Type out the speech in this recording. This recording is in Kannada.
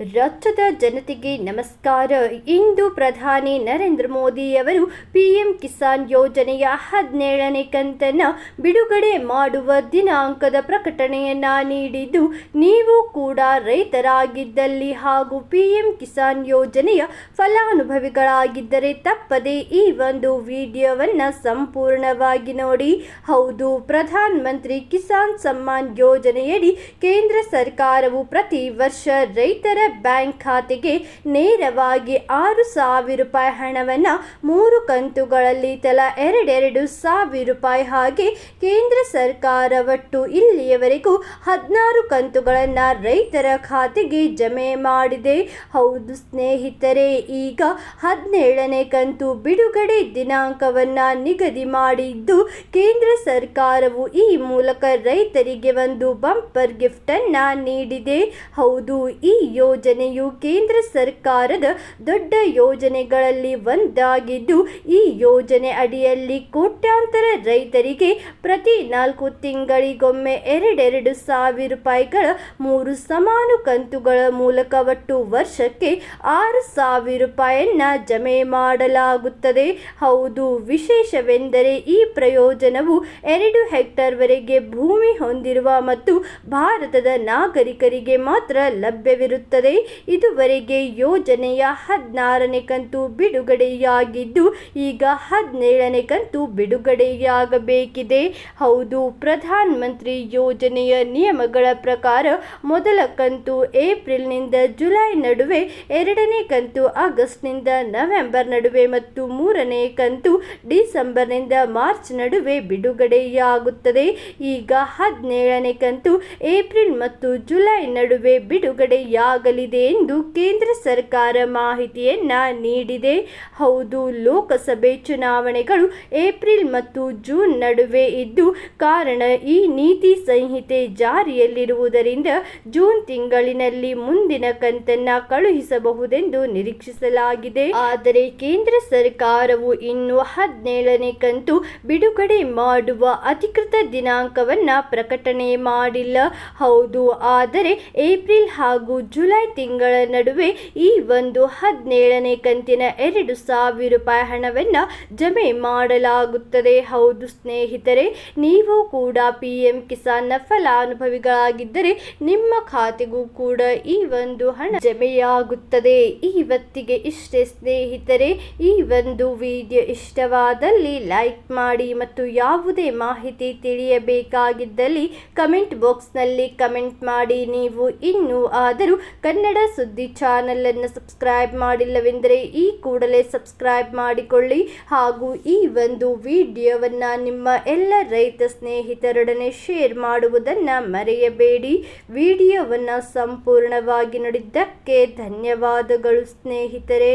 ರಾಜ್ಯದ ಜನತೆಗೆ ನಮಸ್ಕಾರ. ಇಂದು ಪ್ರಧಾನಿ ನರೇಂದ್ರ ಮೋದಿಯವರು ಪಿಎಂ ಕಿಸಾನ್ ಯೋಜನೆಯ ಹದಿನೇಳನೇ ಕಂತನ್ನು ಬಿಡುಗಡೆ ಮಾಡುವ ದಿನಾಂಕದ ಪ್ರಕಟಣೆಯನ್ನ ನೀಡಿದ್ದು, ನೀವು ಕೂಡ ರೈತರಾಗಿದ್ದಲ್ಲಿ ಹಾಗೂ ಪಿಎಂ ಕಿಸಾನ್ ಯೋಜನೆಯ ಫಲಾನುಭವಿಗಳಾಗಿದ್ದರೆ ತಪ್ಪದೆ ಈ ಒಂದು ವಿಡಿಯೋವನ್ನು ಸಂಪೂರ್ಣವಾಗಿ ನೋಡಿ. ಹೌದು, ಪ್ರಧಾನ ಮಂತ್ರಿ ಕಿಸಾನ್ ಸಮ್ಮಾನ್ ಯೋಜನೆಯಡಿ ಕೇಂದ್ರ ಸರ್ಕಾರವು ಪ್ರತಿ ವರ್ಷ ರೈತರ ಬ್ಯಾಂಕ್ ಖಾತೆಗೆ ನೇರವಾಗಿ ಆರು ಸಾವಿರ ರೂಪಾಯಿ ಹಣವನ್ನು ಮೂರು ಕಂತುಗಳಲ್ಲಿ ತಲಾ ಎರಡೆರಡು ಸಾವಿರ ರೂಪಾಯಿ ಹಾಗೆ ಕೇಂದ್ರ ಸರ್ಕಾರ ಒಟ್ಟು ಇಲ್ಲಿಯವರೆಗೂ ಹದಿನಾರು ಕಂತುಗಳನ್ನು ರೈತರ ಖಾತೆಗೆ ಜಮೆ ಮಾಡಿದೆ. ಹೌದು ಸ್ನೇಹಿತರೆ, ಈಗ ಹದಿನೇಳನೇ ಕಂತು ಬಿಡುಗಡೆ ದಿನಾಂಕವನ್ನು ನಿಗದಿ ಮಾಡಿದ್ದು ಕೇಂದ್ರ ಸರ್ಕಾರವು ಈ ಮೂಲಕ ರೈತರಿಗೆ ಒಂದು ಬಂಪರ್ ಗಿಫ್ಟನ್ನು ನೀಡಿದೆ. ಹೌದು, ಈ ಯೋಜನೆಯು ಕೇಂದ್ರ ಸರ್ಕಾರದ ದೊಡ್ಡ ಯೋಜನೆಗಳಲ್ಲಿ ಒಂದಾಗಿದ್ದು, ಈ ಯೋಜನೆ ಅಡಿಯಲ್ಲಿ ಕೋಟ್ಯಾಂತರ ರೈತರಿಗೆ ಪ್ರತಿ ನಾಲ್ಕು ತಿಂಗಳಿಗೊಮ್ಮೆ ಎರಡೆರಡು ಸಾವಿರ ರೂಪಾಯಿಗಳ ಮೂರು ಸಮಾನ ಕಂತುಗಳ ಮೂಲಕ ಒಟ್ಟು ವರ್ಷಕ್ಕೆ ಆರು ಸಾವಿರ ರೂಪಾಯಿಯನ್ನ ಜಮೆ ಮಾಡಲಾಗುತ್ತದೆ. ಹೌದು, ವಿಶೇಷವೆಂದರೆ ಈ ಪ್ರಯೋಜನವು ಎರಡು ಹೆಕ್ಟರ್ವರೆಗೆ ಭೂಮಿ ಹೊಂದಿರುವ ಮತ್ತು ಭಾರತದ ನಾಗರಿಕರಿಗೆ ಮಾತ್ರ ಲಭ್ಯವಿರುತ್ತದೆ. ಇದುವರೆಗೆ ಯೋಜನೆಯ ಹದಿನಾರನೇ ಕಂತು ಬಿಡುಗಡೆಯಾಗಿದ್ದು, ಈಗ ಹದಿನೇಳನೇ ಕಂತು ಬಿಡುಗಡೆಯಾಗಬೇಕಿದೆ. ಹೌದು ಪ್ರಧಾನ ಮಂತ್ರಿ ಯೋಜನೆಯ ನಿಯಮಗಳ ಪ್ರಕಾರ ಮೊದಲ ಕಂತು ಏಪ್ರಿಲ್ನಿಂದ ಜುಲೈ ನಡುವೆ, ಎರಡನೇ ಕಂತು ಆಗಸ್ಟ್ನಿಂದ ನವೆಂಬರ್ ನಡುವೆ ಮತ್ತು ಮೂರನೇ ಕಂತು ಡಿಸೆಂಬರ್ನಿಂದ ಮಾರ್ಚ್ ನಡುವೆ ಬಿಡುಗಡೆಯಾಗುತ್ತದೆ. ಈಗ ಹದಿನೇಳನೇ ಕಂತು ಏಪ್ರಿಲ್ ಮತ್ತು ಜುಲೈ ನಡುವೆ ಬಿಡುಗಡೆಯಾಗಲಿದೆ ಎಂದು ಕೇಂದ್ರ ಸರ್ಕಾರ ಮಾಹಿತಿಯನ್ನ ನೀಡಿದೆ. ಹೌದು, ಲೋಕಸಭೆ ಚುನಾವಣೆಗಳು ಏಪ್ರಿಲ್ ಮತ್ತು ಜೂನ್ ನಡುವೆ ಇದ್ದು, ಕಾರಣ ಈ ನೀತಿ ಸಂಹಿತೆ ಜಾರಿಯಲ್ಲಿರುವುದರಿಂದ ಜೂನ್ ತಿಂಗಳಿನಲ್ಲಿ ಮುಂದಿನ ಕಂತನ್ನ ಕಳುಹಿಸಬಹುದೆಂದು ನಿರೀಕ್ಷಿಸಲಾಗಿದೆ. ಆದರೆ ಕೇಂದ್ರ ಸರ್ಕಾರವು ಇನ್ನು ಹದಿನೇಳನೇ ಕಂತು ಬಿಡುಗಡೆ ಮಾಡುವ ಅಧಿಕೃತ ದಿನಾಂಕವನ್ನ ಪ್ರಕಟಣೆ ಮಾಡಿಲ್ಲ. ಹೌದು, ಆದರೆ ಏಪ್ರಿಲ್ ಹಾಗೂ ಜುಲೈ ತಿಂಗಳ ನಡುವೆ ಈ ಒಂದು ಹದಿನೇಳನೇ ಕಂತಿನ ಎರಡು ಸಾವಿರ ರೂಪಾಯಿ ಹಣವನ್ನು ಜಮೆ ಮಾಡಲಾಗುತ್ತದೆ. ಹೌದು ಸ್ನೇಹಿತರೆ, ನೀವು ಕೂಡ ಪಿ ಎಂ ಕಿಸಾನ್ನ ಫಲಾನುಭವಿಗಳಾಗಿದ್ದರೆ ನಿಮ್ಮ ಖಾತೆಗೂ ಕೂಡ ಈ ಒಂದು ಹಣ ಜಮೆಯಾಗುತ್ತದೆ. ಇವತ್ತಿಗೆ ಇಷ್ಟೇ ಸ್ನೇಹಿತರೆ, ಈ ಒಂದು ವಿಡಿಯೋ ಇಷ್ಟವಾದಲ್ಲಿ ಲೈಕ್ ಮಾಡಿ ಮತ್ತು ಯಾವುದೇ ಮಾಹಿತಿ ತಿಳಿಯಬೇಕಾಗಿದ್ದಲ್ಲಿ ಕಮೆಂಟ್ ಬಾಕ್ಸ್ನಲ್ಲಿ ಕಮೆಂಟ್ ಮಾಡಿ. ನೀವು ಇನ್ನೂ ಆದರೂ ಕನ್ನಡ ಸುದ್ದಿ ಚಾನಲನ್ನು ಸಬ್ಸ್ಕ್ರೈಬ್ ಮಾಡಿಲ್ಲವೆಂದರೆ ಈ ಕೂಡಲೇ ಸಬ್ಸ್ಕ್ರೈಬ್ ಮಾಡಿಕೊಳ್ಳಿ ಹಾಗೂ ಈ ಒಂದು ವಿಡಿಯೋವನ್ನು ನಿಮ್ಮ ಎಲ್ಲ ರೈತ ಸ್ನೇಹಿತರೊಡನೆ ಶೇರ್ ಮಾಡುವುದನ್ನು ಮರೆಯಬೇಡಿ. ವಿಡಿಯೋವನ್ನು ಸಂಪೂರ್ಣವಾಗಿ ನೋಡಿದ್ದಕ್ಕೆ ಧನ್ಯವಾದಗಳು ಸ್ನೇಹಿತರೆ.